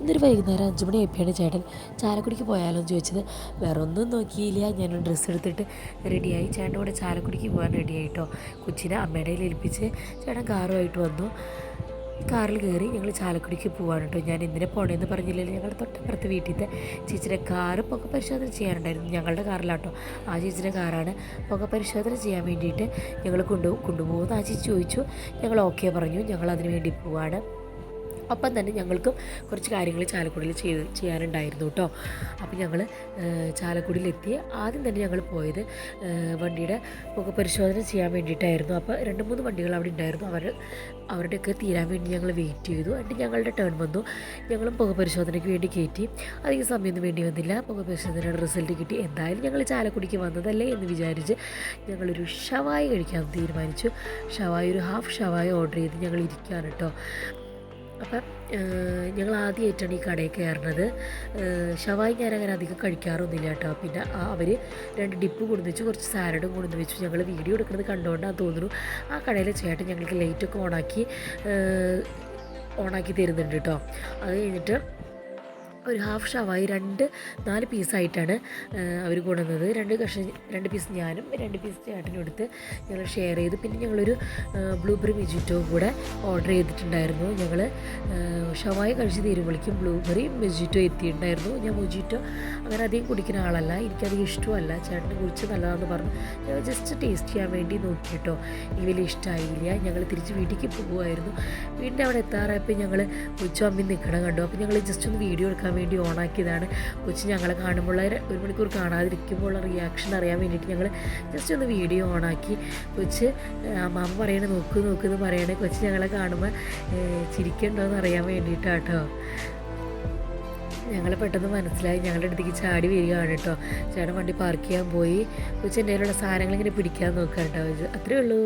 ഇന്നൊരു വൈകുന്നേരം അഞ്ച് മണി ആയപ്പോഴാണ് ചേട്ടൻ ചാലക്കുടിക്ക് പോയാലോ എന്ന് ചോദിച്ചത്. വേറെ ഒന്നും നോക്കിയില്ല. ഞാൻ ഡ്രസ്സ് എടുത്തിട്ട് റെഡിയായി ചേട്ടന്റെ കൂടെ ചാലക്കുടിക്ക് പോകാൻ റെഡിയായിട്ടോ കൊച്ചിനെ അമ്മയുടെ ഏൽപ്പിച്ച് ചേട്ടൻ കാറുമായിട്ട് വന്നു. കാറിൽ കയറി ഞങ്ങൾ ചാലക്കുടിക്ക് പോവാണ് കേട്ടോ ഞാൻ എന്തിനെ പോണേന്ന് പറഞ്ഞില്ലല്ലോ. ഞങ്ങളുടെ തൊട്ടപ്പുറത്ത് വീട്ടിലത്തെ ചേച്ചിയുടെ കാറ് പുക പരിശോധന ചെയ്യാനുണ്ടായിരുന്നു. ഞങ്ങളുടെ കാറിലാട്ടോ ആ ചേച്ചിയുടെ കാറാണ് പുക പരിശോധന ചെയ്യാൻ വേണ്ടിയിട്ട് ഞങ്ങൾ കൊണ്ടു കൊണ്ടുപോകുന്ന ആ ചേച്ചി ചോദിച്ചു. ഞങ്ങൾ ഓക്കെ പറഞ്ഞു. ഞങ്ങൾ അതിന് വേണ്ടി പോവാണ്. അപ്പം തന്നെ ഞങ്ങൾക്കും കുറച്ച് കാര്യങ്ങൾ ചാലക്കുടിയിൽ ചെയ്ത് ചെയ്യാനുണ്ടായിരുന്നു കേട്ടോ. അപ്പം ഞങ്ങൾ ചാലക്കുടിയിലെത്തി. ആദ്യം തന്നെ ഞങ്ങൾ പോയത് വണ്ടിയുടെ പുക പരിശോധന ചെയ്യാൻ വേണ്ടിയിട്ടായിരുന്നു. അപ്പോൾ രണ്ട് മൂന്ന് വണ്ടികൾ അവിടെ ഉണ്ടായിരുന്നു. അവർ അവരുടെയൊക്കെ തീരാൻ വേണ്ടി ഞങ്ങൾ വെയിറ്റ് ചെയ്തു. എന്നിട്ട് ഞങ്ങളുടെ ടേൺ വന്നു. ഞങ്ങളും പുക പരിശോധനയ്ക്ക് വേണ്ടി കയറ്റി. അധികം സമയമൊന്നും വേണ്ടി വന്നില്ല. പുക പരിശോധനയുടെ റിസൾട്ട് കിട്ടി. എന്തായാലും ഞങ്ങൾ ചാലക്കുടിക്ക് വന്നതല്ലേ എന്ന് വിചാരിച്ച് ഞങ്ങളൊരു ഷവായി കഴിക്കാൻ തീരുമാനിച്ചു. ഷവായി ഒരു ഹാഫ് ഷവായി ഓർഡർ ചെയ്ത് ഞങ്ങൾ ഇരിക്കുകയാണ് കേട്ടോ. അപ്പം ഞങ്ങൾ ആദ്യമായിട്ടാണ് ഈ കടയിൽ കയറുന്നത് ഷവായി ഞാൻ അങ്ങനെ അധികം കഴിക്കാറൊന്നുമില്ല കേട്ടോ. പിന്നെ അവർ രണ്ട് ഡിപ്പ് കൊണ്ടു വെച്ചു കുറച്ച് സാലഡും കൊണ്ടു വെച്ചു ഞങ്ങൾ വീഡിയോ എടുക്കുന്നത് കണ്ടുകൊണ്ടാണ് തോന്നുന്നു. ആ കടയിലെ ചേട്ടൻ ഞങ്ങൾക്ക് ലൈറ്റൊക്കെ ഓണാക്കി ഓണാക്കി തരുന്നുണ്ട് കേട്ടോ. അത് കഴിഞ്ഞിട്ട് ഒരു ഹാഫ് ഷവായി രണ്ട് നാല് പീസായിട്ടാണ് അവർ കൊണ്ടുവന്നത്. രണ്ട് കഷ രണ്ട് പീസ് ഞാനും രണ്ട് പീസ് ചേട്ടനും എടുത്ത് ഞങ്ങൾ ഷെയർ ചെയ്തു. പിന്നെ ഞങ്ങളൊരു ബ്ലൂബെറി മെജിറ്റോ കൂടെ ഓർഡർ ചെയ്തിട്ടുണ്ടായിരുന്നു. ഞങ്ങൾ ഷവായി കഴിച്ച് തീരുമ്പോഴേക്കും ബ്ലൂബെറി മെജിറ്റോ എത്തിയിട്ടുണ്ടായിരുന്നു. ഞാൻ മൊജിറ്റോ അങ്ങനെ അധികം കുടിക്കുന്ന ആളല്ല. എനിക്കധികം ഇഷ്ടമല്ല. ചേട്ടനെ കുറിച്ച് നല്ലതാണെന്ന് പറഞ്ഞു. ഞങ്ങൾ ജസ്റ്റ് ടേസ്റ്റ് ചെയ്യാൻ വേണ്ടി നോക്കിയിട്ടോ. എനിക്ക് വലിയ ഇഷ്ടമായില്ല ഞങ്ങൾ തിരിച്ച് വീട്ടിലേക്ക് പോകുമായിരുന്നു വീടിന്റെ അവിടെ എത്താറായപ്പോൾ ഞങ്ങൾ ഉച്ചമ്പിൽ നിൽക്കണം കണ്ടു. അപ്പോൾ ഞങ്ങൾ ജസ്റ്റ് ഒന്ന് വീഡിയോ എടുക്കാൻ വേണ്ടി ഓണാക്കിയതാണ്. കൊച്ചു ഞങ്ങളെ കാണുമ്പോൾ ഒരു മണിക്കൂർ കാണാതിരിക്കുമ്പോൾ റിയാക്ഷൻ അറിയാൻ വേണ്ടിയിട്ട് ഞങ്ങൾ ജസ്റ്റ് ഒന്ന് വീഡിയോ ഓണാക്കി. കൊച്ച് അമ്മാമ്മ പറയണേ നോക്ക് നോക്ക് എന്ന് പറയണേ. കൊച്ച് ഞങ്ങളെ കാണുമ്പോൾ ചിരിക്കണ്ടോ എന്ന് അറിയാൻ വേണ്ടിയിട്ടാട്ടോ ഞങ്ങൾ പെട്ടെന്ന് മനസ്സിലായി. ഞങ്ങളുടെ അടുത്തേക്ക് ചാടി വരികയാണ് കേട്ടോ. ചേട്ടൻ വണ്ടി പാർക്ക് ചെയ്യാൻ പോയി. കൊച്ചു എന്റെ സാധനങ്ങൾ ഇങ്ങനെ പിടിക്കാൻ നോക്കാം കേട്ടോ അത്രേ ഉള്ളൂ.